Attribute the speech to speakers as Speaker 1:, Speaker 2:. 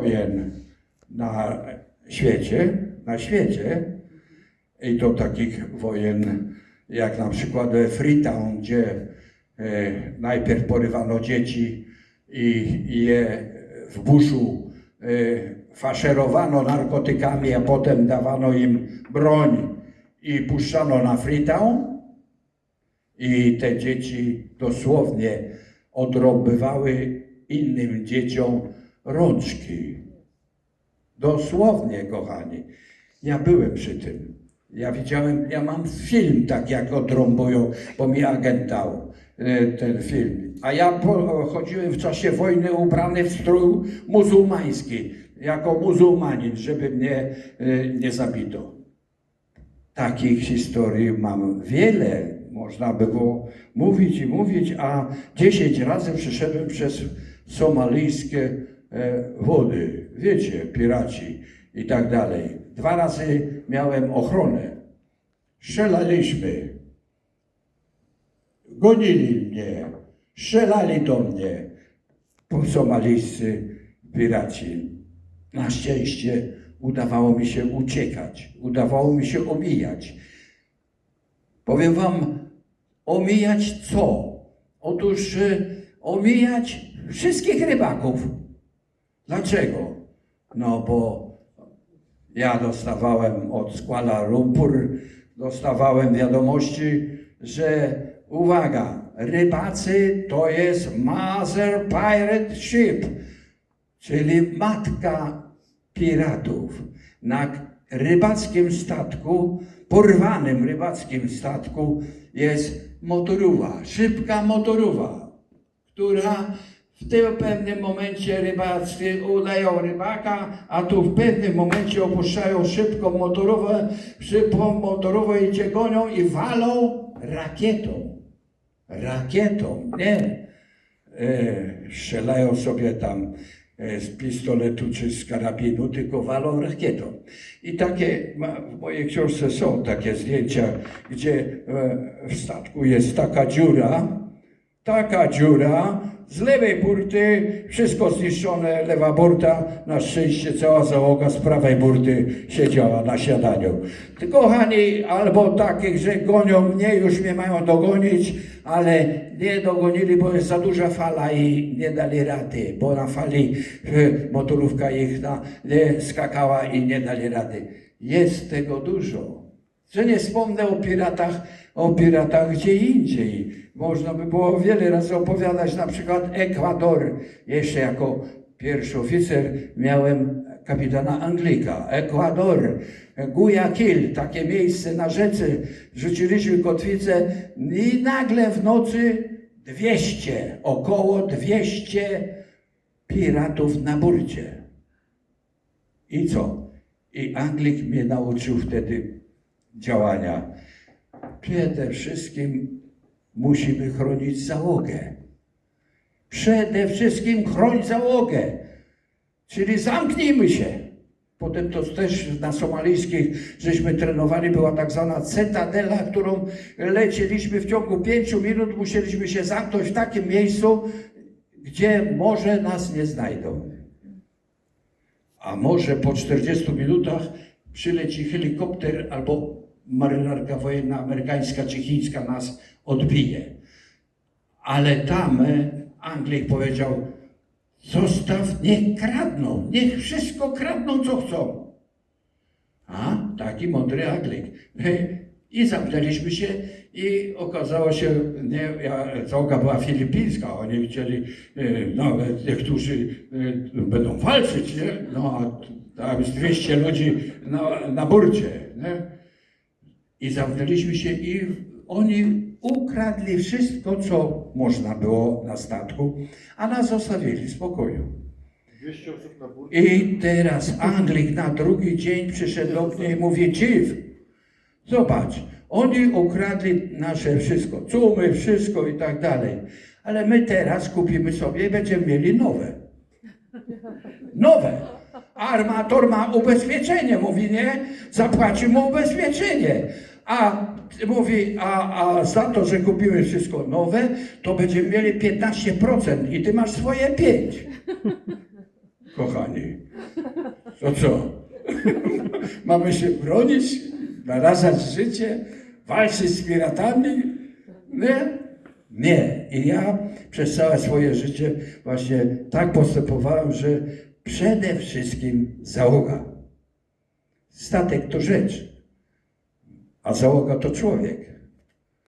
Speaker 1: wojen na świecie, na świecie. I to takich wojen jak na przykład we Freetown, gdzie e, najpierw porywano dzieci i, je w buszu e, faszerowano narkotykami, a potem dawano im broń i puszczano na Freetown. I te dzieci dosłownie odrobywały innym dzieciom rączki. Dosłownie, kochani. Ja byłem przy tym. Ja widziałem, ja mam film tak jak odrąbują, bo mi agent dał e, ten film. A ja chodziłem w czasie wojny ubrany w strój muzułmański, jako muzułmanin, żeby mnie e, nie zabito. Takich historii mam wiele. Można by było mówić i mówić, a 10 razy przeszedłem przez somalijskie wody. Wiecie, piraci i tak dalej. Dwa razy miałem ochronę. Strzelaliśmy. Gonili mnie. Strzelali do mnie. Somalijscy piraci. Na szczęście udawało mi się uciekać. Udawało mi się omijać. Powiem wam, omijać co? Otóż y, omijać wszystkich rybaków. Dlaczego? No bo ja dostawałem od Kuala Lumpur, dostawałem wiadomości, że uwaga, rybacy to jest Mother Pirate Ship, czyli matka piratów. Na rybackim statku, porwanym rybackim statku jest motorówa, szybka motorówa, która w tym pewnym momencie rybacy udają rybaka, a tu w pewnym momencie opuszczają szybką motorowę, szybką motorową i cię gonią i walą rakietą. Rakietą, nie. E, strzelają sobie tam e, z pistoletu czy z karabinu, tylko walą rakietą. I takie, w mojej książce są takie zdjęcia, gdzie e, w statku jest taka dziura, taka dziura, z lewej burty wszystko zniszczone, lewa burta, na szczęście cała załoga z prawej burty siedziała na siadaniu. Kochani, albo takich, że gonią mnie, już mnie mają dogonić, ale nie dogonili, bo jest za duża fala i nie dali rady, bo na fali e, motorówka ich na, nie, skakała i nie dali rady. Jest tego dużo. Że nie wspomnę o piratach, o piratach gdzie indziej. Można by było wiele razy opowiadać, na przykład Ekwador. Jeszcze jako pierwszy oficer miałem kapitana Anglika. Ekwador, Guayaquil, takie miejsce na rzece. Rzuciliśmy kotwicę i nagle w nocy 200, około 200 piratów na burcie. I co? I Anglik mnie nauczył wtedy działania. Przede wszystkim musimy chronić załogę. Przede wszystkim chronić załogę. Czyli zamknijmy się. Potem to też na somalijskich żeśmy trenowali, była tak zwana cytadela, którą lecieliśmy w ciągu pięciu minut, musieliśmy się zamknąć w takim miejscu, gdzie może nas nie znajdą. A może po 40 minutach przyleci helikopter albo marynarka wojenna amerykańska czy chińska nas odbije. Ale tam e, Anglik powiedział, zostaw, niech kradną, niech wszystko kradną, co chcą. A, taki mądry Anglik. I zamknęliśmy się i okazało się, nie, ja, załoga była filipińska, oni chcieli, e, nawet niektórzy e, będą walczyć, nie? No a tam jest 200 ludzi na, na burcie, nie? I zamknęliśmy się i oni ukradli wszystko, co można było na statku, a nas zostawili w spokoju.
Speaker 2: 200 osób na burcie.
Speaker 1: I teraz Anglik na drugi dzień przyszedł do mnie i mówi, Chief, zobacz, oni ukradli nasze wszystko, cumy, wszystko i tak dalej, ale my teraz kupimy sobie i będziemy mieli nowe. Nowe. Armator ma ubezpieczenie, mówi nie, zapłaci mu ubezpieczenie. A mówi, a, a za to, że kupimy wszystko nowe, to będziemy mieli 15% i ty masz swoje 5. kochani. To co? Mamy się bronić, narażać życie, walczyć z piratami? Nie? Nie. I ja przez całe swoje życie właśnie tak postępowałem, że przede wszystkim załoga. Statek to rzecz, a załoga to człowiek.